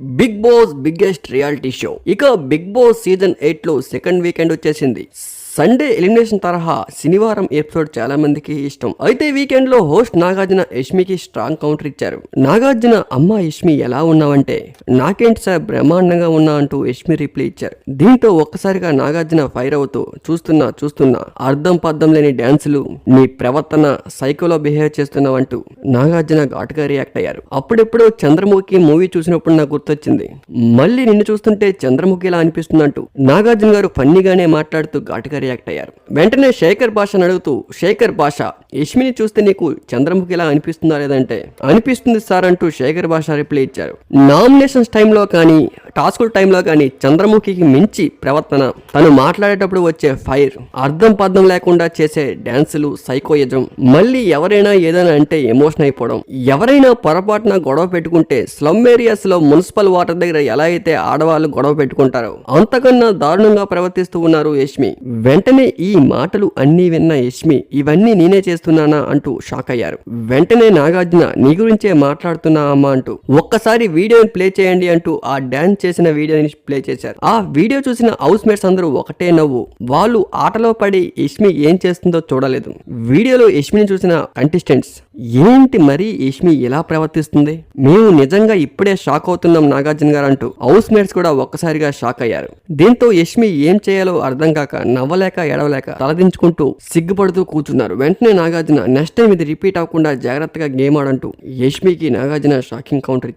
Bigg Boss biggest reality show. ఇక big boss season ఎయిట్లో second weekend వచ్చేసింది. Sunday elimination తరహా శనివారం ఎపిసోడ్ చాలా మందికి ఇష్టం. అయితే వీకెండ్లో హోస్ట్ నాగార్జున యష్మికి స్ట్రాంగ్ కౌంటర్ ఇచ్చారు. నాగార్జున అమ్మ యష్మి ఎలా ఉన్నావంటే? నాకేంటి సార్ బ్రహ్మాండంగా ఉన్నా అంటూ యష్మి రిప్లై ఇచ్చారు. దీంతో ఒక్కసారిగా నాగార్జున ఫైర్ అవుతూ చూస్తున్నా చూస్తున్నా అర్థం పర్థం లేని డ్యాన్సులు నీ ప్రవర్తన సైకోలో బిహేవ్ చేస్తున్నావంటూ నాగార్జున ఘాటుగా రియాక్ట్ అయ్యారు. అప్పుడెప్పుడు చంద్రముఖి మూవీ చూసినప్పుడు నాకు గుర్తొచ్చింది. మళ్ళీ నిన్ను చూస్తుంటే చంద్రముఖిలా అనిపిస్తుందంటూ నాగార్జున గారు ఫన్నీగానే మాట్లాడుతూ ఘాటుగా రియాక్ట్ అయ్యారు. వెంటనే శేఖర్ భాషను అడుగుతూ శేఖర్ భాష యష్మిని చూస్తే నీకు చంద్రముఖిలా అనిపిస్తుందా లేదంటే? అనిపిస్తుంది సార్ అంటూ శేఖర్ భాష రిప్లై ఇచ్చారు. నామినేషన్స్ టైంలో కానీ టాస్కుల టైంలో కానీ చంద్రముఖికి మించి ప్రవర్తన. తను మాట్లాడేటప్పుడు వచ్చే ఫైర్ అర్థం పర్థం లేకుండా చేసే డ్యాన్సులు సైకోయిజం. మళ్ళీ ఎవరైనా ఏదైనా అంటే ఎమోషన్ అయిపోవడం. ఎవరైనా పొరపాటున గొడవ పెట్టుకుంటే స్లమ్ ఏరియాస్లో మున్సిపల్ వాటర్ దగ్గర ఎలా అయితే ఆడవాళ్ళు గొడవ పెట్టుకుంటారో అంతకన్నా దారుణంగా ప్రవర్తిస్తూ ఉన్నారు యష్మి. వెంటనే ఈ మాటలు అన్నీ విన్న యష్మి ఇవన్నీ నేనే చేస్తున్నానా? అంటూ షాక్ అయ్యారు. వెంటనే నాగార్జున నీ గురించే మాట్లాడుతున్నా అమ్మా అంటూ ఒక్కసారి వీడియోని ప్లే చేయండి అంటూ ఆ డ్యాన్స్ చేసిన వీడియోని ప్లే చేశారు. ఆ వీడియో చూసిన హౌస్ మేట్స్ అందరూ ఒకటే నవ్వు. వాళ్ళు ఆటలో పడి యష్మి ఏం చేస్తుందో చూడలేదు. వీడియోలో యష్మిని చూసిన కంటెస్టెంట్స్ ఏంటి మరీ యష్మి ఎలా ప్రవర్తిస్తుంది? మేము నిజంగా ఇప్పుడే షాక్ అవుతున్నాం నాగార్జున గారు అంటూ హౌస్ మేట్స్ కూడా ఒక్కసారిగా షాక్ అయ్యారు. దీంతో యష్మి ఏం చేయాలో అర్థం కాక నవ్వలేక ఎడవలేక తలదించుకుంటూ సిగ్గుపడుతూ కూర్చున్నారు. వెంటనే నాగార్జున నెక్స్ట్ టైం ఇది రిపీట్ అవ్వకుండా జాగ్రత్తగా గేమ్ ఆడంటూ. యష్మికి నాగార్జున షాకింగ్ కౌంటర్ ఇచ్చారు.